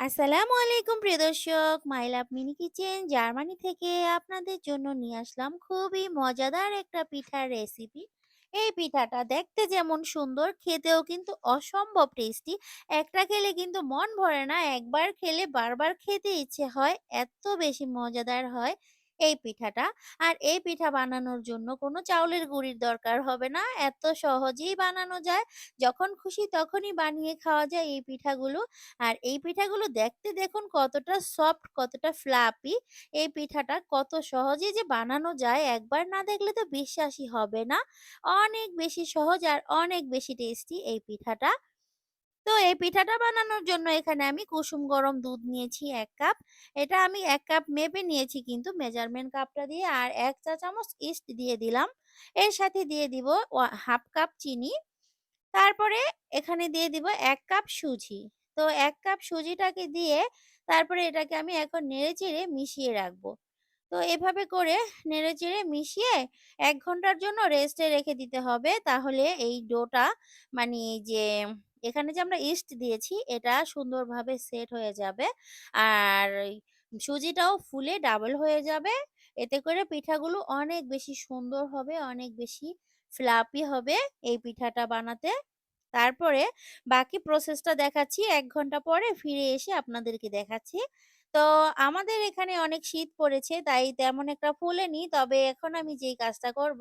আসসালামু আলাইকুম প্রিয় দর্শক। My love mini kitchen Germany থেকে আপনাদের জন্য নিয়ে আসলাম খুবই মজাদার একটা পিঠার রেসিপি এই পিঠাটা দেখতে যেমন সুন্দর, খেতেও কিন্তু অসম্ভব টেস্টি একটা খেলে কিন্তু মন ভরে না, একবার খেলে বারবার খেতে ইচ্ছে হয়, এত বেশি মজাদার হয়। এই পিঠাটা। আর এই পিঠা বানানোর জন্য কোনো চাউলের গুঁড়ির দরকার হবে না। এত সহজেই বানানো যায়। যখন খুশি তখনই বানিয়ে খাওয়া যায় এই পিঠাগুলো। আর এই পিঠাগুলো দেখতে দেখুন কতটা সফট, কতটা ফ্লাপি। এই পিঠাটা কত সহজে যে বানানো যায় একবার না দেখলে তো বিশ্বাসই হবে না। অনেক বেশি সহজ আর অনেক বেশি টেস্টি এই পিঠাটা। তো এই পিঠাটা বানানোর জন্য এখানে আমি কুসুম গরম দুধ নিয়েছি এক কাপ এটা আমি এক কাপ মেপে নিয়েছি কিন্তু মেজারমেন্ট কাপটা দিয়ে আর এক চা চামচ ইস্ট দিয়ে দিলাম এর সাথে দিয়ে দিব হাফ কাপ চিনি তারপরে এখানে দিয়ে দিব এক কাপ সুজি। তো এক কাপ সুজিটাকে দিয়ে তারপরে এটাকে আমি এখন নেড়েচেড়ে মিশিয়ে রাখব। তো এভাবে করে নেড়েচেড়ে মিশিয়ে এক ঘণ্টার জন্য রেস্টে রেখে দিতে হবে। তাহলে এই ডোটা মানে এই যে এখানে যে আমরা ইস্ট দিয়েছি এটা সুন্দরভাবে সেট হয়ে যাবে। আর সুজিটাও ফুলে ডাবল হয়ে যাবে। এতে করে পিঠাগুলো অনেক বেশি সুন্দর হবে, অনেক বেশি ফ্লাপি হবে এই পিঠাটা বানাতে। তারপরে বাকি প্রসেসটা দেখাচ্ছি এক ঘণ্টা পরে ফিরে এসে আপনাদেরকে দেখাচ্ছি। তো আমাদের এখানে অনেক শীত পড়েছে তাই তেমন একটা ফোলেনি। তবে এখন আমি যেই কাজটা করব,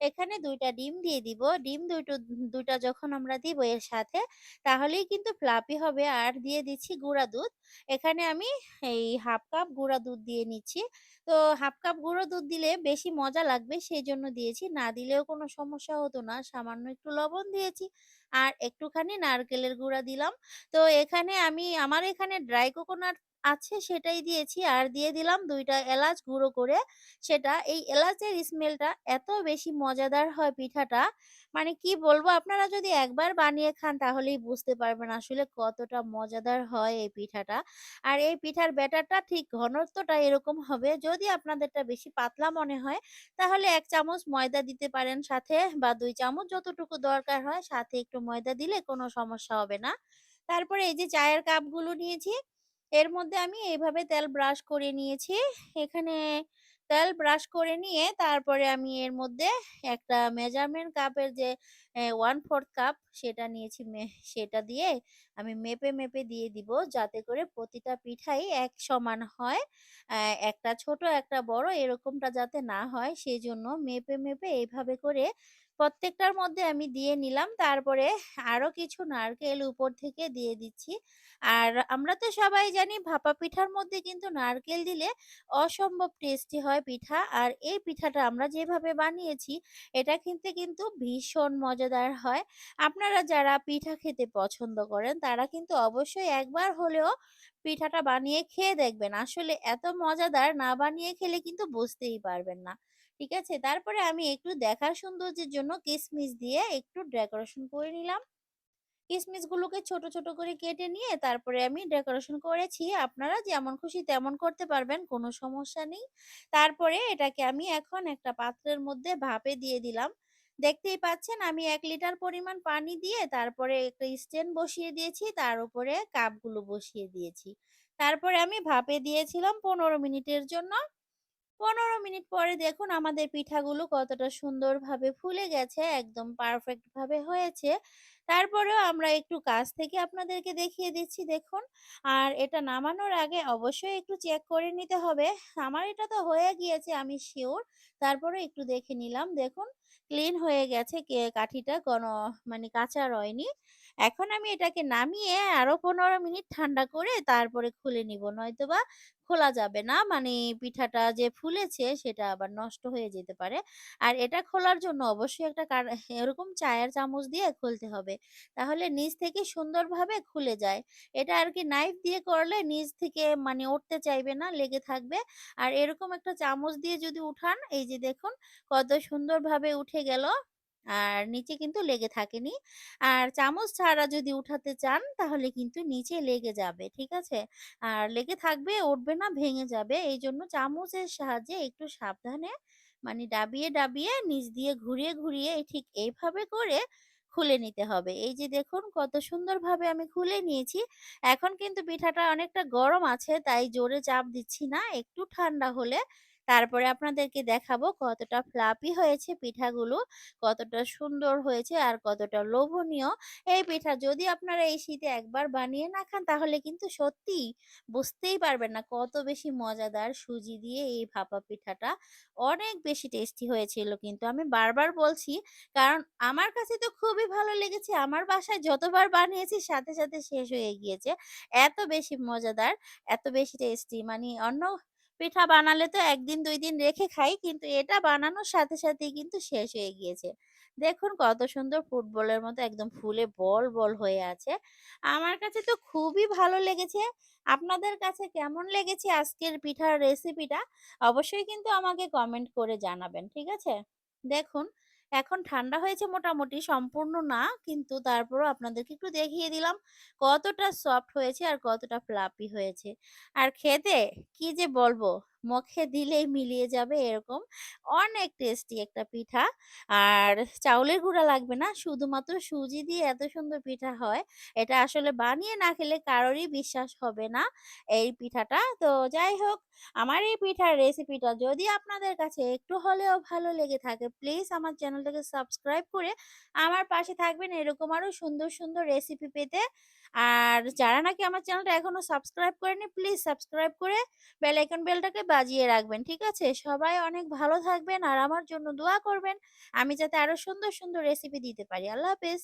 এখানে দুইটা ডিম দিয়ে দিব। ডিম দুটো ২ টা যখন আমরা দিব এর সাথে তাহলেই কিন্তু ফ্লাপি হবে। আর দিয়ে দিচ্ছি গুঁড়া দুধ। এখানে আমি এই ১/২ কাপ গুঁড়া দুধ দিয়ে নিচ্ছি। তো ১/২ কাপ গুঁড়ো দুধ দিলে বেশি মজা লাগবে সেই জন্য দিয়েছি। না দিলেও কোনো সমস্যা হতো না। সামান্য একটু লবণ দিয়েছি। আর একটুখানি নারকেলের গুঁড়া দিলাম। তো এখানে আমি আমার এখানে ড্রাই কোকোনাট আছে সেটাই দিয়েছি। আর দিয়ে দিলাম দুইটা এলাচ গুঁড়ো করে সেটা। এই এলাচের স্মেলটা এত বেশি মজাদার হয় পিঠাটা, মানে কি বলব আপনারা যদি একবার বানিয়ে খান তাহলেই বুঝতে পারবেন আসলে কতটা মজাদার হয় এই পিঠাটা। আর এই পিঠার ব্যাটারটা ঠিক ঘনত্বটা এরকম হবে। যদি আপনাদেরটা বেশি পাতলা মনে হয় তাহলে এক চামচ ময়দা দিতে পারেন সাথে বা দুই চামচ যতটুকু দরকার হয় সাথে একটু ময়দা দিলে কোনো সমস্যা হবে না। তারপরে এই যে চায়ের কাপগুলো নিয়েছি, এর মধ্যে আমি এইভাবে তেল ব্রাশ করে নিয়েছি। এখানে তেল ব্রাশ করে নিয়ে তারপরে আমি এর মধ্যে একটা মেজারমেন্ট কাপের যে ওয়ান 1/4 কাপ সেটা নিয়েছি সেটা দিয়ে আমি মেপে, মেপে দিয়ে দিব যাতে করে প্রতিটা পিঠাই এক সমান হয়। একটা ছোট একটা বড় এরকমটা যাতে না হয় সেই জন্য মেপে, মেপে এইভাবে করে প্রত্যেকটার মধ্যে আমি দিয়ে নিলাম। তারপরে আরও কিছু নারকেল উপর থেকে দিয়ে দিচ্ছি। আর আমরা তো সবাই জানি ভাপা পিঠার মধ্যে কিন্তু নারকেল দিলে অসম্ভব টেস্টি হয় পিঠা। আর এই পিঠাটা আমরা যেভাবে বানিয়েছি, এটা খেতে কিন্তু ভীষণ মজাদার হয়। আপনারা যারা পিঠা খেতে পছন্দ করেন, তারা কিন্তু অবশ্যই একবার হলেও পিঠাটা বানিয়ে খেয়ে দেখবেন। আসলে এত মজাদার না বানিয়ে খেলে কিন্তু বুঝতেই পারবেন না। ঠিক আছে? তারপরে আমি একটু দেখার সৌন্দর্যের জন্য কিসমিস দিয়ে একটু ডেকোরেশন করে নিলাম। কিসমিসগুলোকে ছোট, ছোট করে কেটে নিয়ে তারপরে আমি ডেকোরেশন করেছি। আপনারা যেমন খুশি তেমন করতে পারবেন, কোনো সমস্যা নেই। তারপরে এটাকে আমি এখন একটা পাত্রের মধ্যে ভাপে দিয়ে দিলাম। দেখতেই পাচ্ছেন আমি এক লিটার পরিমাণ পানি দিয়ে তারপরে একটা স্ট্যান্ড বসিয়ে দিয়েছি, তার উপরে কাপগুলো বসিয়ে দিয়েছি। তারপরে আমি ভাপে দিয়েছিলাম ১৫ মিনিটের জন্য। ১৫ মিনিট পরে দেখুন আমাদের পিঠাগুলো কতটা সুন্দরভাবে ফুলে গেছে, একদম পারফেক্ট ভাবে হয়েছে। তারপরেও আমরা একটু কাছ থেকে আপনাদেরকে দেখিয়ে দিচ্ছি দেখুন। আর এটা নামানোর আগে অবশ্যই একটু চেক করে নিতে হবে। আমার এটা তো হয়ে গিয়েছে আমি শিওর তারপরেও একটু দেখে নিলাম। দেখুন ক্লিন হয়ে গেছে কাঠিটা কোনো মানে কাঁচা রয়নি। এখন আমি এটাকে নামিয়ে আরও ১৫ মিনিট ঠান্ডা করে তারপরে খুলে নিব। নয়তোবা খোলা যাবে না। মানে পিঠাটা যে ফুলেছে সেটা আবার নষ্ট হয়ে যেতে পারে। আর এটা খোলার জন্য অবশ্যই একটা এরকম চায়ের চামচ দিয়ে খুলতে হবে। তাহলে নিচ থেকে সুন্দরভাবে খুলে যায়। এটা আর কি নাইফ দিয়ে করলে নিচ থেকে মানে উঠতে চাইবে না, লেগে থাকবে। আর এরকম একটা চামচ দিয়ে যদি উঠান, এই যে দেখুন কত সুন্দরভাবে উঠে গেল। আর নিচে কিন্তু লেগে থাকেনি। আর চামচ ছাড়া যদি উঠাতে চান তাহলে কিন্তু নিচে লেগে যাবে। ঠিক আছে? আর লেগে থাকবে, উঠবে না, ভেঙে যাবে। এই জন্য চামচের সাহায্যে একটু সাবধানে মানে ডাবিয়ে, ডাবিয়ে নিচ দিয়ে ঘুরিয়ে, ঘুরিয়ে ঠিক এইভাবে করে খুলে নিতে হবে। এই যে দেখুন কত সুন্দরভাবে আমি খুলে নিয়েছি। এখন কিন্তু পিঠাটা অনেকটা গরম আছে তাই জোরে চাপ দিচ্ছি না। একটু ঠান্ডা হলে তারপরে আপনাদেরকে দেখাবো কতটা ফ্লাফি হয়েছে পিঠাগুলো, কতটা সুন্দর হয়েছে আর কতটা লোভনীয়। এই পিঠা যদি আপনারা এই শীতে একবার বানিয়ে না খান তাহলে কিন্তু সত্যিই বুঝতেই পারবেন না কত বেশি মজাদার সুজি দিয়ে এই ভাপা পিঠাটা। অনেক বেশি টেস্টি হয়েছিল কিন্তু আমি বারবার বলছি কারণ আমার কাছে তো খুবই ভালো লেগেছে। আমার বাসায় যতবার বানিয়েছি সাথে, সাথে শেষ হয়ে গিয়েছে। এত বেশি মজাদার, এত বেশি টেস্টি মানে অন্য পিঠা বানালে তো একদিন দুই দিন রেখে খাই। কিন্তু এটা বানানোর সাথে, সাথেই কিন্তু শেষ হয়ে গিয়েছে। দেখুন কত সুন্দর ফুটবলের মতো একদম ফুলে বল, বল হয়ে আছে। আমার কাছে তো খুবই ভালো লেগেছে। আপনাদের কাছে কেমন লেগেছে আজকের পিঠার রেসিপিটা? অবশ্যই কিন্তু আমাকে কমেন্ট করে জানাবেন। ঠিক আছে? দেখুন এখন ঠান্ডা হয়েছে মোটামুটি, সম্পূর্ণ না, কিন্তু তারপরও আপনাদেরকে একটু দেখিয়ে দিলাম কতটা সফট হয়েছে আর কতটা ফ্লাপি হয়েছে। আর খেতে কি যে বলব মুখে দিলেই মিলিয়ে যাবে এরকম অনেক টেস্টি একটা পিঠা। আর চাউলের গুঁড়া লাগবে না শুধুমাত্র সুজি দিয়ে এত সুন্দর পিঠা হয় এটা আসলে বানিয়ে না খেলে কারোরই বিশ্বাস হবে না এই পিঠাটা। তো যাই হোক আমার এই পিঠার রেসিপিটা যদি আপনাদের কাছে একটু হলেও ভালো লেগে থাকে প্লিজ আমার চ্যানেলটাকে সাবস্ক্রাইব করে আমার পাশে থাকবেন এরকম আরও সুন্দর, সুন্দর রেসিপি পেতে। আর যারা নাকি আমার চ্যানেলটা এখনও সাবস্ক্রাইব করেনি প্লিজ সাবস্ক্রাইব করে বেল আইকন বেলটাকে বাজিয়ে রাখবেন। ঠিক আছে? সবাই অনেক ভালো থাকবেন আর আমার জন্য দোয়া করবেন। আমি যাতে আরও সুন্দর, সুন্দর রেসিপি দিতে পারি। আল্লাহ হাফেজ।